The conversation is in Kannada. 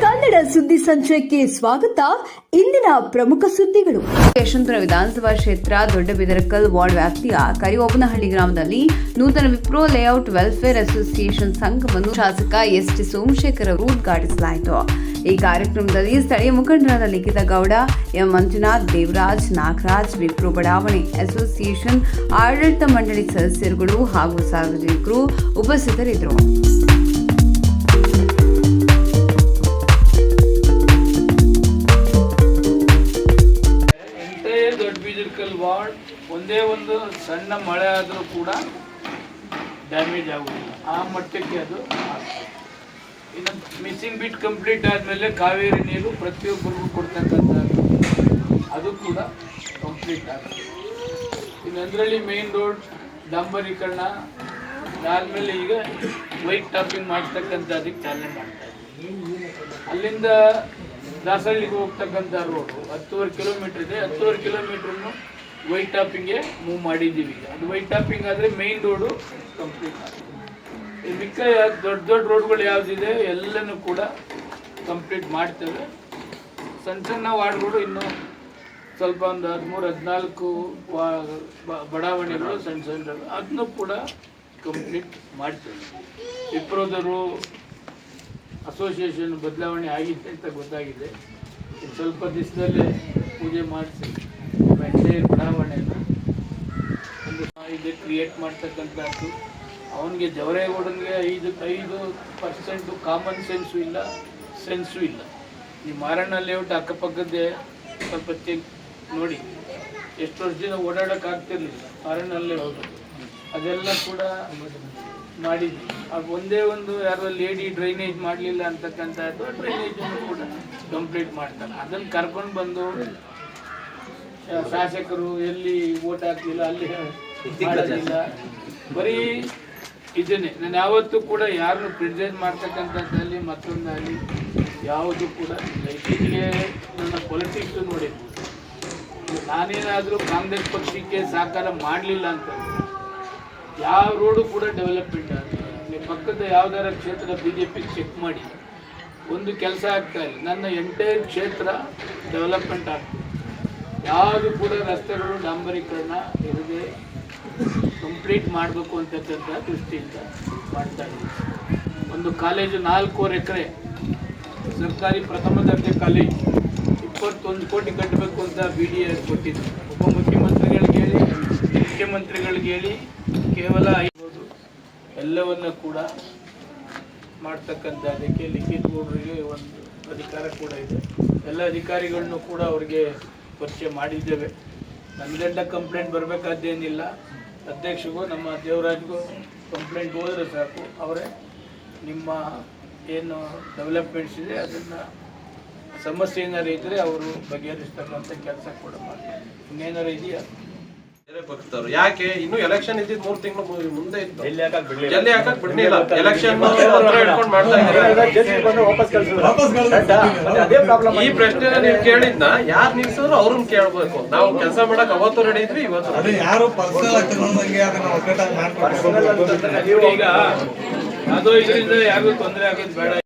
ಕನ್ನಡ ಸುದ್ದಿ ಸಂಚಯಕ್ಕೆ ಸ್ವಾಗತ. ಇಂದಿನ ಪ್ರಮುಖ ಸುದ್ದಿಗಳು. ಯಶವಂತಪುರ ವಿಧಾನಸಭಾ ಕ್ಷೇತ್ರ ದೊಡ್ಡಬಿದರಕಲ್ ವಾರ್ಡ್ ವ್ಯಾಪ್ತಿಯ ಕರಿಓಬನಹಳ್ಳಿ ಗ್ರಾಮದಲ್ಲಿ ನೂತನ ವಿಪ್ರೋ ಲೇಔಟ್ ವೆಲ್ಫೇರ್ ಅಸೋಸಿಯೇಷನ್ ಸಂಘವನ್ನು ಶಾಸಕ ಎಸ್ ಟಿ ಸೋಮಶೇಖರ್ ಅವರು ಉದ್ಘಾಟಿಸಲಾಯಿತು. ಈ ಕಾರ್ಯಕ್ರಮದಲ್ಲಿ ಸ್ಥಳೀಯ ಮುಖಂಡರಾದ ಲಿಖಿತ ಗೌಡ, ಎಂ ಮಂಜುನಾಥ್, ದೇವರಾಜ್, ನಾಗರಾಜ್, ವಿಪ್ರೋ ಬಡಾವಣೆ ಅಸೋಸಿಯೇಷನ್, ಆಡಳಿತ ಮಂಡಳಿ ಸದಸ್ಯರುಗಳು ಹಾಗೂ ಸಾರ್ವಜನಿಕರು ಉಪಸ್ಥಿತರಿದ್ದರು. ದೊಡ್ಡ ವಾರ್ಡ್ ಒಂದೇ ಒಂದು ಸಣ್ಣ ಮಳೆ ಆದರೂ ಕೂಡ ಡ್ಯಾಮೇಜ್ ಆಗುವುದಿಲ್ಲ. ಆ ಮಟ್ಟಕ್ಕೆ ಅದು. ಇನ್ನು ಮಿಸ್ಸಿಂಗ್ ಬಿಟ್ ಕಂಪ್ಲೀಟ್ ಆದಮೇಲೆ ಕಾವೇರಿ ನೀರು ಪ್ರತಿಯೊಬ್ಬರಿಗೂ ಕೊಡ್ತಕ್ಕಂಥದ್ದು. ಅದು ಕೂಡ ಕಂಪ್ಲೀಟ್ ಆಗುತ್ತೆ ಇನ್ನು ಅದರಲ್ಲಿ ಮೇನ್ ರೋಡ್ ಡಾಂಬರೀಕರಣ, ಅದಾದಮೇಲೆ ಈಗ ವೈಟ್ ಟಾಪಿಂಗ್ ಮಾಡ್ತಕ್ಕಂಥ ಅದಕ್ಕೆ ಚಾಲನೆ ಮಾಡ್ತಾ ಇದ್ದೀವಿ. ಅಲ್ಲಿಂದ ದಾಸಹಳ್ಳಿಗೆ ಹೋಗ್ತಕ್ಕಂಥ ರೋಡು ಹತ್ತುವರೆ ಕಿಲೋಮೀಟರ್ ಇದೆ. ಹತ್ತುವರೆ ಕಿಲೋಮೀಟ್ರನ್ನು ವೈಟ್ ಟಾಪಿಂಗ್ಗೆ ಮೂವ್ ಮಾಡಿದ್ದೀವಿ. ಈಗ ಅದು ವೈಟ್ ಟಾಪಿಂಗ್ ಆದರೆ ಮೇನ್ ರೋಡು ಕಂಪ್ಲೀಟ್ ಆಗಿದೆ ಮಿಕ್ಕ ದೊಡ್ಡ ದೊಡ್ಡ ರೋಡ್ಗಳು ಯಾವುದಿದೆ ಎಲ್ಲನೂ ಕೂಡ ಕಂಪ್ಲೀಟ್ ಮಾಡ್ತೇವೆ. ಸಣ್ಣ ಸಣ್ಣ ವಾರ್ಡ್ಗಳು ಇನ್ನು ಸ್ವಲ್ಪ ಒಂದು ಹದಿಮೂರು, ಹದಿನಾಲ್ಕು ಬಡಾವಣೆಗಳು ಸಣ್ಣ ಸಣ್ಣ ಅದನ್ನು ಕೂಡ ಕಂಪ್ಲೀಟ್ ಮಾಡ್ತೇವೆ. ವಿಪ್ರೋದರು ಅಸೋಸಿಯೇಷನ್ ಬದಲಾವಣೆ ಆಗಿದೆ ಅಂತ ಗೊತ್ತಾಗಿದೆ. ಸ್ವಲ್ಪ ದಿವಸದಲ್ಲೇ ಪೂಜೆ ಮಾಡಿಸಿ ಎಂಟೈರ್ ಬಡಾವಣೆಯನ್ನು ಒಂದು ಇದು ಕ್ರಿಯೇಟ್ ಮಾಡ್ತಕ್ಕಂಥದ್ದು. ಅವನಿಗೆ ಜವರೇಗೌಡನಿಗೆ ಐದು ಐದು ಪರ್ಸೆಂಟು ಕಾಮನ್ ಸೆನ್ಸು ಇಲ್ಲ ಸೆನ್ಸು ಇಲ್ಲ. ಈ ಮಾರಣ್ಣ ಲೇಔಟ್ ಅಕ್ಕಪಕ್ಕದ್ದೇ ಸ್ವಲ್ಪ ಚೆಕ್ ನೋಡಿ. ಎಷ್ಟು ವರ್ಷದಿಂದ ಓಡಾಡೋಕ್ಕಾಗ್ತಿರ್ಲಿಲ್ಲ ಮಾರಣ್ಣ ಲೇಔಟ್ ಅದೆಲ್ಲ ಕೂಡ ಮಾಡಿದ್ವಿ. ಒಂದೇ ಒಂದು ಯಾರೋ ಲೇಡಿ ಡ್ರೈನೇಜ್ ಮಾಡಲಿಲ್ಲ ಅಂತಕ್ಕಂಥದ್ದು ಡ್ರೈನೇಜ್ ಕೂಡ ಕಂಪ್ಲೀಟ್ ಮಾಡ್ತಾರೆ. ಅದನ್ನು ಕರ್ಕೊಂಡು ಬಂದು ಶಾಸಕರು ಎಲ್ಲಿ ಓಟ್ ಹಾಕ್ಲಿಲ್ಲ, ಅಲ್ಲಿ ಮಾಡೋದಿಲ್ಲ ಬರೀ ಇದನ್ನೇ. ನಾನು ಯಾವತ್ತೂ ಕೂಡ ಯಾರನ್ನು ಕ್ರಿಟಿಸೈಸ್ ಮಾಡ್ತಕ್ಕಂಥದ್ದಲ್ಲಿ ಮತ್ತೊಂದಾಗಲಿ ಯಾವುದು ಕೂಡ ಇತ್ತೀಚೆಗೆ ನನ್ನ ಪೊಲಿಟಿಕ್ಸ್ ನೋಡಿದ್ವಿ. ನಾನೇನಾದರೂ ಕಾಂಗ್ರೆಸ್ ಪಕ್ಷಕ್ಕೆ ಸಹಕಾರ ಮಾಡಲಿಲ್ಲ ಅಂತ. ಯಾವ ರೋಡು ಕೂಡ ಡೆವಲಪ್ಮೆಂಟ್ ಆಗ್ತಿಲ್ಲ ನಿಮ್ಮ ಪಕ್ಕದ ಯಾವ್ದಾರ ಕ್ಷೇತ್ರ ಬಿ ಜೆ ಪಿ ಚೆಕ್ ಮಾಡಿ. ಒಂದು ಕೆಲಸ ಆಗ್ತಾ ಇಲ್ಲ. ನನ್ನ ಎಂಟೈರ್ ಕ್ಷೇತ್ರ ಡೆವಲಪ್ಮೆಂಟ್ ಆಗ್ತದೆ. ಯಾವುದು ಕೂಡ ರಸ್ತೆಗಳು ಡಾಂಬರೀಕರಣ ಇರದೆ ಕಂಪ್ಲೀಟ್ ಮಾಡಬೇಕು ಅಂತಕ್ಕಂಥ ದೃಷ್ಟಿಯಿಂದ ಮಾಡ್ತಾ ಇದ್ದೀವಿ ಒಂದು ಕಾಲೇಜು ನಾಲ್ಕೂವರೆ ಎಕರೆ, ಸರ್ಕಾರಿ ಪ್ರಥಮ ದರ್ಜೆ ಕಾಲೇಜ್ ಇಪ್ಪತ್ತೊಂದು ಕೋಟಿ ಕಟ್ಟಬೇಕು ಅಂತ ಬಿ ಡಿ ಎ ಕೊಟ್ಟಿದ್ದರು ಉಪಮುಖ್ಯಮಂತ್ರಿಗಳಿಗೆ ಹೇಳಿ, ಮುಖ್ಯಮಂತ್ರಿಗಳಿಗೆ ಹೇಳಿ ಕೇವಲ ಐದು ಎಲ್ಲವನ್ನ ಕೂಡ ಮಾಡ್ತಕ್ಕಂಥ ಅದಕ್ಕೆ ಲಿಖಿತ್ ಗೌಡರಿಗೆ ಒಂದು ಅಧಿಕಾರ ಕೂಡ ಇದೆ. ಎಲ್ಲ ಅಧಿಕಾರಿಗಳನ್ನು ಕೂಡ ಅವರಿಗೆ ಪರಿಚಯ ಮಾಡಿದ್ದೇವೆ. ನನ್ನದೆಲ್ಲ ಕಂಪ್ಲೇಂಟ್ ಬರಬೇಕಾದ್ದೇನಿಲ್ಲ. ಅಧ್ಯಕ್ಷಗೂ, ನಮ್ಮ ದೇವರಾಜ್ಗೂ ಕಂಪ್ಲೇಂಟ್ ಹೋದರೆ ಸಾಕು. ಅವರೇ ನಿಮ್ಮ ಏನು ಡೆವಲಪ್ಮೆಂಟ್ಸ್ ಇದೆ, ಅದನ್ನು ಸಮಸ್ಯೆ ಏನಾರು ಇದ್ದರೆ ಅವರು ಬಗೆಹರಿಸ್ತಕ್ಕಂಥ ಕೆಲಸ ಕೂಡ ಮಾಡ್ತಾರೆ. ಇನ್ನೇನಾರು ಇದೆಯಾ? ಬೇರೆ ಪಕ್ಷದವ್ರು. ಯಾಕೆ? ಇನ್ನು ಎಲೆಕ್ಷನ್ ಇದ್ದಿದ್ ಮೂರ್ ತಿಂಗಳು ಮುಂದೆ ಇತ್ತು. ಜಲ್ದಿ ಹಾಕಕ್ ಬಿಡ್ಲಿಲ್ಲ ಎಲೆಕ್ಷನ್ ಇಟ್ಕೊಂಡು ಮಾಡ್ತಾ ಇದ್ದಾರೆ. ಈ ಪ್ರಶ್ನೆ ನೀವು ಕೇಳಿದ್ನ? ಯಾರು ನಿಲ್ಸಿದ್ರು ಅವ್ರನ್ನ ಕೇಳ್ಬೇಕು. ನಾವು ಕೆಲಸ ಮಾಡಕ್ ಅವತ್ತು ರೆಡಿ ಇದ್ವಿ ಇವತ್ತು ಅದು ಯಾರು ಈಗ ಅದು ಇದರಿಂದ ಯಾರಿಗೂ ತೊಂದರೆ ಆಗೋದು ಬೇಡ.